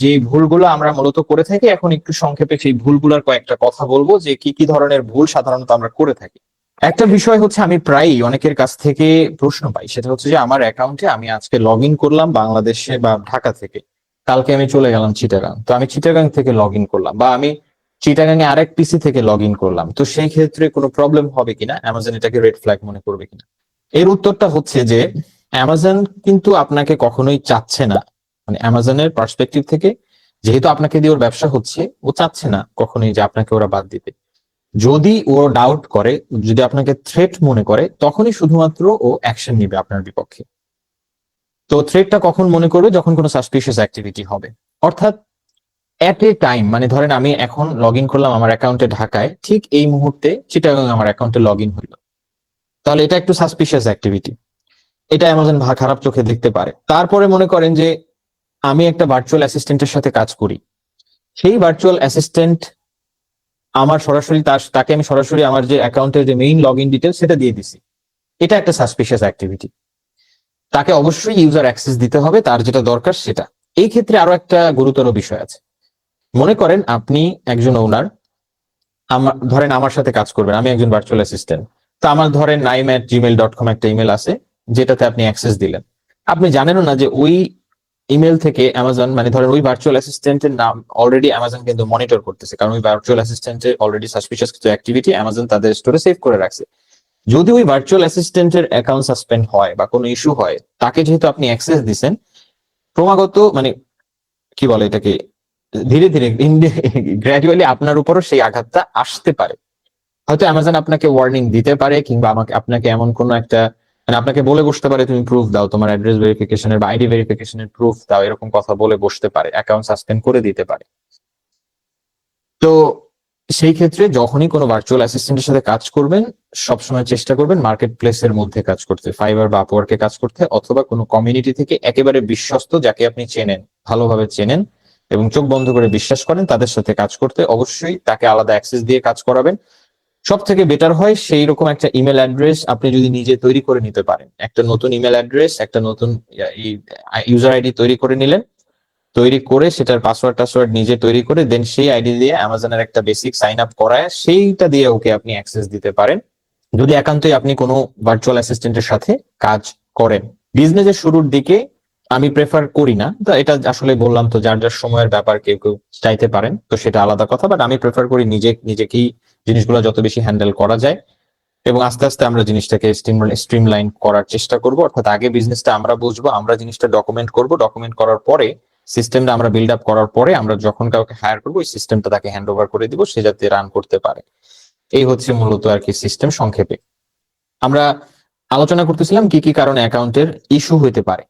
যে ভুলগুলো আমরা মূলত করে থাকি, এখন একটু সংক্ষেপে সেই ভুলগুলোর কয়েকটা কথা বলব যে কি কি ধরনের ভুল সাধারণত আমরা করে থাকি। একটা বিষয় হচ্ছে আমি প্রায়ই অনেকের কাছ থেকে প্রশ্ন পাই, সেটা হচ্ছে যে আমার অ্যাকাউন্টে আমি আজকে লগ ইন করলাম বাংলাদেশে বা ঢাকা থেকে, কালকে আমি চলে গেলাম চিটাগাং, তো আমি চিটাগাং থেকে লগ ইন করলাম বা আমি চিটাগাং এ আরেক পিসি থেকে লগ ইন করলাম, তো সেই ক্ষেত্রে কোনো প্রবলেম হবে কিনা? অ্যামাজন এটাকে রেড ফ্ল্যাগ মনে করবে কিনা? এর উত্তরটা হচ্ছে যে অ্যামাজন কিন্তু আপনাকে কখনোই চাচ্ছে না মানে অ্যামাজনের পার্সপেক্টিভ থেকে, যেহেতু আপনাকে দিয়ে ওর ব্যবসা হচ্ছে, ও চাচ্ছে না কখনোই যে আপনাকে ওরা বাদ দিতে যদি ও ডাউট করে, যদি আপনাকে থ্রেট মনে করে, তখনই শুধুমাত্র ও অ্যাকশন নিবে আপনার বিপক্ষে। তো থ্রেটটা কখন মনে করবে? যখন কোনো সাসপিশিয়াস অ্যাক্টিভিটি হবে। অর্থাৎ অ্যাট এ টাইম মানে ধরেন আমি এখন লগ ইন করলাম আমার অ্যাকাউন্টে ঢাকায়, ঠিক এই মুহূর্তে চিটাগাং আমার অ্যাকাউন্টে লগ ইন হইল। তাহলে এটা একটু সাসপিশিয়াস অ্যাক্টিভিটি এটা অ্যামাজন খারাপ চোখে দেখতে পারে। তারপরে মনে করেন যে আমি একটা ভার্চুয়াল অ্যাসিস্ট্যান্টের সাথে কাজ করি। সেই ভার্চুয়াল অ্যাসিস্ট্যান্ট আমার সরাসরি তাকে আমি সরাসরি আমার যে অ্যাকাউন্টের যে মেইন লগ ইন ডিটেল সেটা দিয়ে দিছি। এটা একটা সাসপিশিয়াস অ্যাক্টিভিটি তাকে অবশ্যই ইউজার অ্যাক্সেস দিতে হবে, তার যেটা দরকার সেটা। এই ক্ষেত্রে আরও একটা গুরুতর বিষয় আছে। মনে করেন আপনি একজন ওনার আমার ধরেন আমার সাথে কাজ করবেন, আমি একজন ভার্চুয়াল অ্যাসিস্ট্যান্ট তো আমার ধরেন Naim at Gmail dot com একটা ইমেল আছে, যেটাতে আপনি অ্যাক্সেস দিলেন। আপনি জানেনও না যে ওই ইমেল থেকে অ্যামাজন মানে ধরেন ওই ভার্চুয়াল অ্যাসিস্ট্যান্টের নাম অলরেডি অ্যামাজন কিন্তু মনিটর করতেছে। কারণ ওই ভার্চুয়াল অ্যাসিস্ট্যান্টের অলরেডি সাসপিশিয়াস কিছু অ্যাক্টিভিটি অ্যামাজন তাদের স্টোরে সেভ করে রাখছে। যদি ওই ভার্চুয়াল অ্যাসিস্ট্যান্টের অ্যাকাউন্ট সাসপেন্ড হয় বা কোনো ইস্যু হয়, তাকে যেহেতু আপনি অ্যাক্সেস দিছেন, ক্রমাগত মানে কি বলে এটাকে, ধীরে ধীরে গ্র্যাজুয়ালি আপনার উপরও সেই আঘাতটা আসতে পারে। হয়তো অ্যামাজন আপনাকে ওয়ার্নিং দিতে পারে কিংবা আমাকে, আপনাকে এমন কোনো একটা মানে আপনাকে বলে বসতে পারে, তুমি প্রুফ দাও, তোমার অ্যাড্রেস ভেরিফিকেশনের বা আইডি ভেরিফিকেশনের প্রুফ দাও। এরকম কথা বলে বসতে পারে অ্যাকাউন্ট সাসপেন্ড করে দিতে পারে। তো সেই ক্ষেত্রে যখনই কোনো ভার্চুয়াল অ্যাসিস্ট্যান্টের সাথে কাজ করবেন, সবসময় চেষ্টা করবেন মার্কেট প্লেসের মধ্যে কাজ করতে ফাইবার বা আপওয়ার্কে কাজ করতে, অথবা কোনো কমিউনিটি থেকে একেবারে বিশ্বস্ত যাকে আপনি চেনেন, ভালোভাবে চেনেন এবং চোখ বন্ধ করে বিশ্বাস করেন তাদের সাথে কাজ করতে, অবশ্যই তাকে আলাদা অ্যাক্সেস দিয়ে কাজ করাবেন। সব থেকে বেটার হয় সেই রকম একটা ইমেল অ্যাড্রেস আপনি যদি নিজে তৈরি করে নিতে পারেন। একটা নতুন ইমেল অ্যাড্রেস একটা নতুন ইউজার আইডি তৈরি করে নিলেন, তৈরি করে সেটার পাসওয়ার্ড টাসওয়ার্ড নিজে তৈরি করে দেন সেই আইডি দিয়ে অ্যামাজনের একটা বেসিক সাইন আপ করায়, সেইটা দিয়ে ওকে আপনি অ্যাক্সেস দিতে পারেন। যদি একান্তই আপনি কোনো ভার্চুয়াল অ্যাসিস্ট্যান্টের সাথে কাজ করেন। বিজনেসের শুরুর দিকে আমি প্রেফার করি না, তো এটা আসলে বললাম তো যার যার সময়ের ব্যাপার কেউ কেউ চাইতে পারেন, তো সেটা আলাদা কথা বাট আমি প্রেফার করি নিজে, নিজেকেই জিনিসগুলো যত বেশি হ্যান্ডেল করা যায় এবং আস্তে আস্তে আমরা জিনিসটাকে স্ট্রিমলাইন করার চেষ্টা করব। অর্থাৎ আগে বিজনেসটা আমরা বুঝব, আমরা জিনিসটা ডকুমেন্ট করব। ডকুমেন্ট করার পরে সিস্টেমটা আমরা বিল্ড আপ করার পরে আমরা যখন কাউকে হায়ার করব, ওই সিস্টেমটা তাকে হ্যান্ড ওভার করে দিব, সে যাতে রান করতে পারে। এই হচ্ছে মূলত আর কি সিস্টেম সংক্ষেপে। আমরা আলোচনা করতেছিলাম কি কি কারণে অ্যাকাউন্টের ইস্যু হইতে পারে।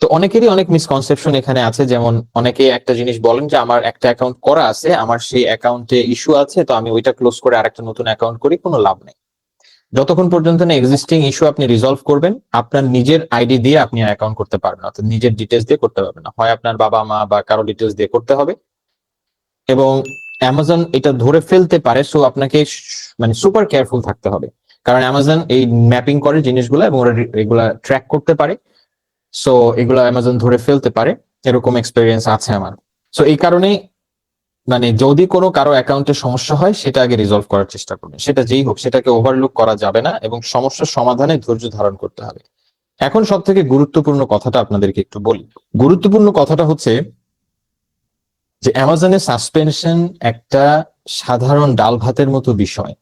তো অনেকেরই অনেক মিসকনসেপশন এখানে আছে, যেমন অনেকে একটা জিনিস বলেন যে আমার একটা অ্যাকাউন্ট করা আছে, আমার সেই অ্যাকাউন্টে ইস্যু আছে, তো আমি ওইটা ক্লোজ করে আরেকটা নতুন অ্যাকাউন্ট করি, কোনো লাভ নেই। যতক্ষণ পর্যন্ত না এক্সিস্টিং ইস্যু আপনি রিজলভ করবেন, আপনার নিজের আইডি দিয়ে আপনি অ্যাকাউন্ট করতে পারবেন অর্থাৎ নিজের ডিটেলস দিয়ে করতে পারবেন না। হয় আপনার বাবা মা বা কারও ডিটেলস দিয়ে করতে হবে। এবং অ্যামাজন এটা ধরে ফেলতে পারে সো আপনাকে মানে সুপার কেয়ারফুল থাকতে হবে। কারণ অ্যামাজন এই ম্যাপিং করে জিনিসগুলো এবং ওরা এগুলা ট্র্যাক করতে পারে। সো এগুলো অ্যামাজন ধরে ফেলতে পারে, এরকম এক্সপিরিয়েন্স আছে আমার। সো এই কারণে মানে যদি কোনো কারও অ্যাকাউন্টে সমস্যা হয়, সেটা আগে রিজলভ করার চেষ্টা করবেন। সেটা যেই হোক, সেটাকে ওভারলুক করা যাবে না এবং সমস্যার সমাধানে ধৈর্য ধারণ করতে হবে। এখন সব থেকে গুরুত্বপূর্ণ কথাটা আপনাদেরকে একটু বলি। গুরুত্বপূর্ণ কথাটা হচ্ছে যে অ্যামাজনের সাসপেনশন একটা সাধারণ ডাল ভাতের মতো বিষয়।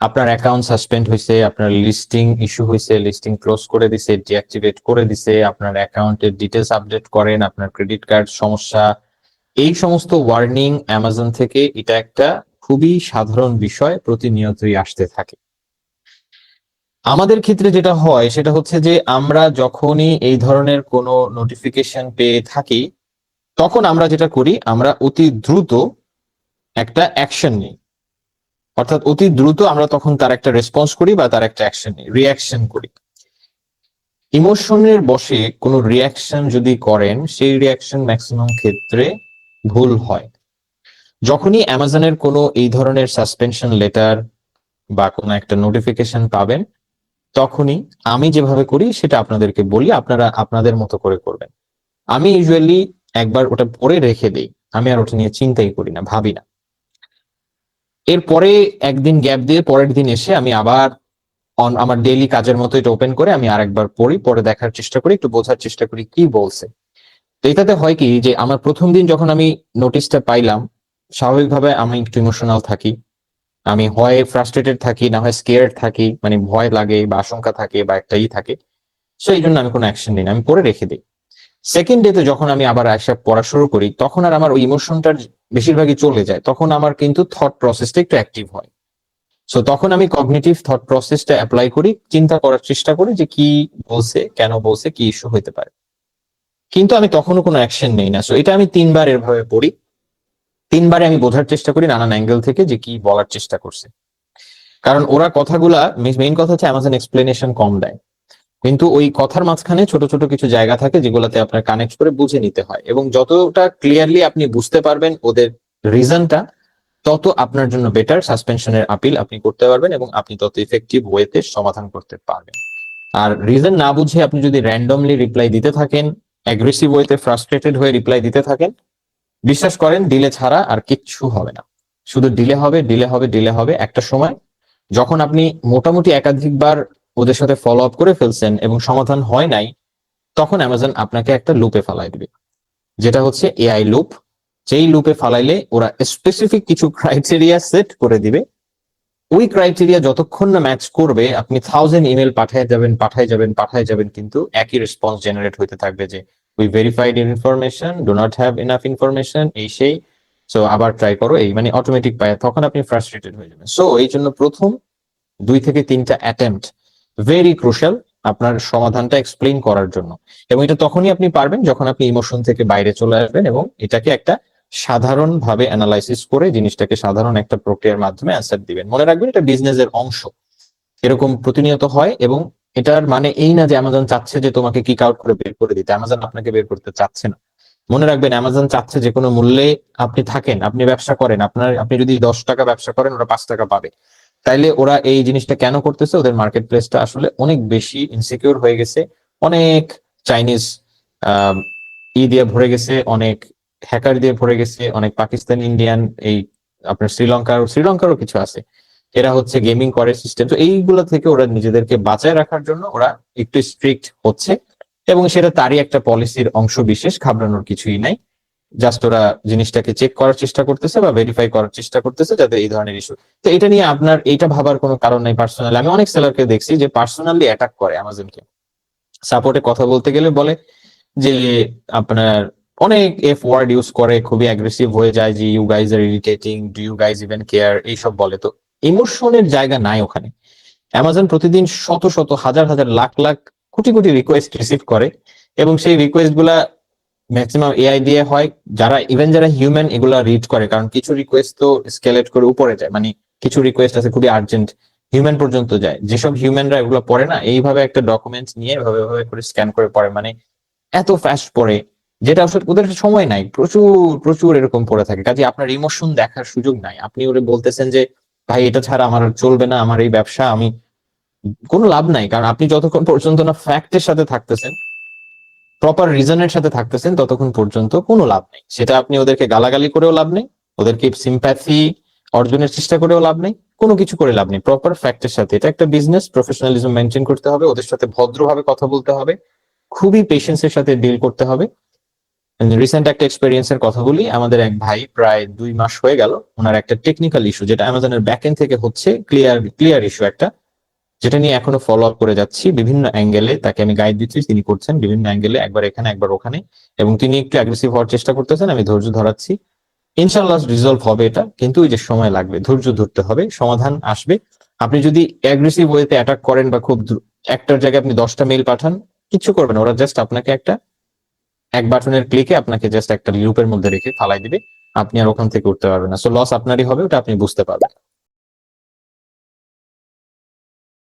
আপনার অ্যাকাউন্ট সাসপেন্ড হয়েছে আপনার লিস্টিং ইস্যু হয়েছে লিস্টিং ক্লোজ করে দিছে ডিঅ্যাক্টিভেট করে দিছে, আপনার অ্যাকাউন্টের ডিটেলস আপডেট করেন, আপনার ক্রেডিট কার্ড সমস্যা। এই সমস্ত ওয়ার্নিং অ্যামাজন থেকে এটা একটা খুবই সাধারণ বিষয়, প্রতিনিয়তই আসতে থাকে। আমাদের ক্ষেত্রে যেটা হয়, সেটা হচ্ছে যে আমরা যখনই এই ধরনের কোনো নোটিফিকেশন পেয়ে থাকি, তখন আমরা যেটা করি, আমরা অতি দ্রুত একটা অ্যাকশন নিই। অর্থাৎ অতি দ্রুত আমরা তখন তার একটা রেসপন্স করি বা তার একটা অ্যাকশন রিয়াকশন করি। ইমোশনের বসে কোনো রিয়াকশন যদি করেন, সেই রিয়াকশন ম্যাক্সিমাম ক্ষেত্রে ভুল হয়। যখনই অ্যামাজনের কোনো এই ধরনের সাসপেনশন লেটার বা কোনো একটা নোটিফিকেশন পাবেন, তখনই আমি যেভাবে করি সেটা আপনাদেরকে বলি, আপনারা আপনাদের মতো করে করবেন। আমি ইউজুয়ালি একবার ওটা পরে রেখে দিই, আমি আর ওটা নিয়ে চিন্তাই করি না, ভাবি না। এরপরে একদিন গ্যাপ দিয়ে পরের দিন এসে আমি আবার অন আমার ডেইলি কাজের মতো এটা ওপেন করে আমি আরেকবার পড়ি, পরে দেখার চেষ্টা করি, একটু বোঝার চেষ্টা করি কি বলছে। তো এটাতে হয় কি যে আমার প্রথম দিন যখন আমি নোটিশটা পাইলাম, স্বাভাবিকভাবে আমি একটু ইমোশনাল থাকি। আমি হয় ফ্রাস্ট্রেটেড থাকি, না হয় স্কেয়ার্ড থাকি মানে ভয় লাগে বা আশঙ্কা থাকে বা একটা ই থাকে। সো এই জন্য আমি কোনো অ্যাকশন নিই না আমি পরে রেখে দিই। সেকেন্ড ডেতে যখন আমি আবার আসা পড়া শুরু করি, তখন আর আমার ওই ইমোশনটার বেশিরভাগই চলে যায়, তখন আমার কিন্তু থট প্রসেসটা একটু অ্যাক্টিভ হয়। সো তখন আমি কগনিটিভ থট প্রসেসটা অ্যাপ্লাই করি, চিন্তা করার চেষ্টা করি যে কি বলছে, কেন বলছে, কি ইস্যু হতে পারে। কিন্তু আমি তখনও কোনো অ্যাকশন নেই না। সো এটা আমি তিনবার এভাবে পড়ি। তিনবারে আমি বোঝার চেষ্টা করি নানান অ্যাঙ্গেল থেকে যে কি বলার চেষ্টা করছে। কারণ ওরা কথাগুলা মেইন কথা হচ্ছে অ্যামাজন এক্সপ্লেনেশন কম দেয়। কিন্তু ওই কথার মাঝখানে ছোট ছোট কিছু জায়গা থাকে যেগুলোতে আপনার কানেক্ট করে বুঝে নিতে হয়। এবং যতটা ক্লিয়ারলি আপনি বুঝতে পারবেন ওদের রিজনটা তত আপনার জন্য বেটার সাসপেনশনের আপিল আপনি করতে পারবেন এবং আপনি তত ইফেক্টিভ ওয়েতে সমাধান করতে পারবেন। আর রিজন না বুঝে আপনি যদি র্যান্ডমলি রিপ্লাই দিতে থাকেন অ্যাগ্রেসিভ ওয়েতে ফ্রাস্ট্রেটেড হয়ে রিপ্লাই দিতে থাকেন, বিশ্বাস করেন ডিলে ছাড়া আর কিচ্ছু হবে না। শুধু ডিলে হবে ডিলে হবে ডিলে হবে একটা সময় যখন আপনি মোটামুটি একাধিকবার ওদের সাথে ফলো আপ করে ফেলছেন এবং সমাধান হয় নাই, তখন অ্যামাজন আপনাকে একটা লুপে ফালাই দিবে। যেটা হচ্ছে এআই লুপ যেই লুপে ফালাইলে ওরা স্পেসিফিক কিছু ক্রাইটেরিয়া সেট করে দিবে। ওই ক্রাইটেরিয়া যতক্ষণ না ম্যাচ করবে, আপনি থাউজেন্ড ইমেল পাঠায় যাবেন পাঠায় যাবেন পাঠায় যাবেন, কিন্তু একই রেসপন্স জেনারেট হইতে থাকবে যে we verified information do not have enough information এই সেই। সো আবার ট্রাই করো, এই মানে অটোমেটিক পায়, তখন আপনি ফ্রাস্ট্রেটেড হয়ে যাবেন। সো এই জন্য প্রথম দুই থেকে তিনটা অ্যাটেম্পট ভেরি ক্রুশাল আপনার সমাধানটা এক্সপ্লেন করার জন্য। এবং এটা তখনই আপনি পারবেন যখন আপনি ইমোশন থেকে বাইরে চলে আসবেন এবং এটাকে একটা সাধারণ ভাবে অ্যানালাইসিস করে জিনিসটাকে সাধারণ একটা প্রক্রিয়ার মাধ্যমে অ্যান্সার দিবেন। মনে রাখবেন এটা বিজনেসের অংশ। এরকম প্রতিনিয়ত হয় এবং এটার মানে এই না যে অ্যামাজন চাচ্ছে যে তোমাকে কিক আউট করে বের করে দিতে। অ্যামাজন আপনাকে বের করতে চাচ্ছে না। মনে রাখবেন অ্যামাজন চাচ্ছে যে কোনো মূল্যে আপনি থাকেন, আপনি ব্যবসা করেন। আপনার, আপনি যদি দশ টাকা ব্যবসা করেন, ওরা পাঁচ টাকা পাবে। তাইলে ওরা এই জিনিসটা কেন করতেছে? ওদের মার্কেট প্লেসটা আসলে অনেক বেশি ইনসিকিউর হয়ে গেছে। অনেক চাইনিজ ই দিয়ে ভরে গেছে, অনেক হ্যাকার দিয়ে ভরে গেছে, অনেক পাকিস্তান ইন্ডিয়ান এই আপনার শ্রীলঙ্কার শ্রীলঙ্কারও কিছু আছে। এরা হচ্ছে গেমিং করে সিস্টেম তো এইগুলো থেকে ওরা নিজেদেরকে বাঁচায় রাখার জন্য ওরা একটু স্ট্রিক্ট হচ্ছে। এবং সেটা তারই একটা পলিসির অংশ বিশেষ, ঘাবড়ানোর কিছুই নাই। জাস্ট ওরা জিনিসটাকে চেক করার চেষ্টা করতেছে বা ভেরিফাই করার চেষ্টা করতেছে যাতে এই ধরনের ইস্যু তো এটা নিয়ে আপনার এটা ভাবার কোনো কারণ নাই পার্সোনালি আমি অনেক সেলারকে দেখছি যে পার্সোনালি অ্যাটাক করে অ্যামাজনকে সাপোর্টে কথা বলতে গেলে বলে যে আপনার অনেক এফ ওয়ার্ড ইউজ করে, খুবই অ্যাগ্রেসিভ হয়ে যায় যে you guys are irritating do you guys even care এইসব বলে। তো ইমোশনের জায়গা নাই ওখানে। অ্যামাজন প্রতিদিন শত শত, হাজার হাজার, লাখ লাখ, কোটি কোটি রিকোয়েস্ট রিসিভ করে এবং সেই রিকোয়েস্টগুলা ম্যাক্সিমাম এআই দিয়ে হয়, যারা ইভেন যারা হিউম্যান এগুলা রিড করে, কারণ কিছু রিকোয়েস্ট তো স্কেলেট করে উপরে যায় মানে কিছু রিকোয়েস্ট আছে খুবই আর্জেন্ট হিউম্যান পর্যন্ত যায়। যেসব হিউম্যানরা এগুলো পড়ে না, এইভাবে একটা ডকুমেন্টস নিয়ে এভাবে এভাবে করে স্ক্যান করে পড়ে মানে এত ফাস্ট পড়ে, যেটা আসলে ওদের সময় নাই, প্রচুর প্রচুর এরকম পড়ে থাকে। কাজে আপনার ইমোশন দেখার সুযোগ নাই। আপনি ওরে বলতেছেন যে, ভাই, এটা ছাড়া আমার চলবে না, আমার এই ব্যবসা, আমি কোনো লাভ নাই, কারণ আপনি যতক্ষণ পর্যন্ত না ফ্যাক্টের সাথে থাকতেছেন প্রপার রিজনের সাথে থাকতেছেন, ততক্ষণ পর্যন্ত কোনো লাভ নেই। সেটা আপনি ওদেরকে গালাগালি করেও লাভ নেই, ওদেরকে সিম্প্যাথি অর্জনের চেষ্টা করেও লাভ নেই, কোনো কিছু করে লাভ নেই। প্রপার ফ্যাক্টের সাথে, এটা একটা বিজনেস প্রফেশনালিজম মেনটেন করতে হবে, ওদের সাথে ভদ্রভাবে কথা বলতে হবে, খুবই পেশেন্সের সাথে ডিল করতে হবে। রিসেন্ট একটা এক্সপেরিয়েন্স এর কথা বলি, আমাদের এক ভাই প্রায় দুই মাস হয়ে গেল, ওনার একটা টেকনিক্যাল ইস্যু যেটা অ্যামাজনের ব্যাক থেকে হচ্ছে ক্লিয়ার ক্লিয়ার ইস্যু একটা। যেটা নিয়ে এখনও ফলো আপ করে যাচ্ছি, বিভিন্ন অ্যাঙ্গেলে তাকে আমি গাইড দিচ্ছি, তিনি করছেন বিভিন্ন অ্যাঙ্গেলে একবার এখানে, একবার ওখানে, এবং তিনি একটু অ্যাগ্রেসিভ হওয়ার চেষ্টা করতেছেন, আমি ধৈর্য ধরাচ্ছি। ইনশাল্লাহ রিজলভ হবে এটা, কিন্তু ওই যে সময় লাগবে, ধৈর্য ধরতে হবে, সমাধান আসবে। আপনি যদি অ্যাগ্রেসিভ ওয়েতে অ্যাটাক করেন বা খুব একটার জায়গায় আপনি দশটা মেল পাঠান কিছু করবেন ওরা জাস্ট আপনাকে একটা, এক বাটনের ক্লিকে আপনাকে জাস্ট একটা লুপের মধ্যে রেখে ফালাই দিবে, আপনি আর ওখান থেকে উঠতে পারবেন না। সো লস আপনারই হবে, ওটা আপনি বুঝতে পারবেন।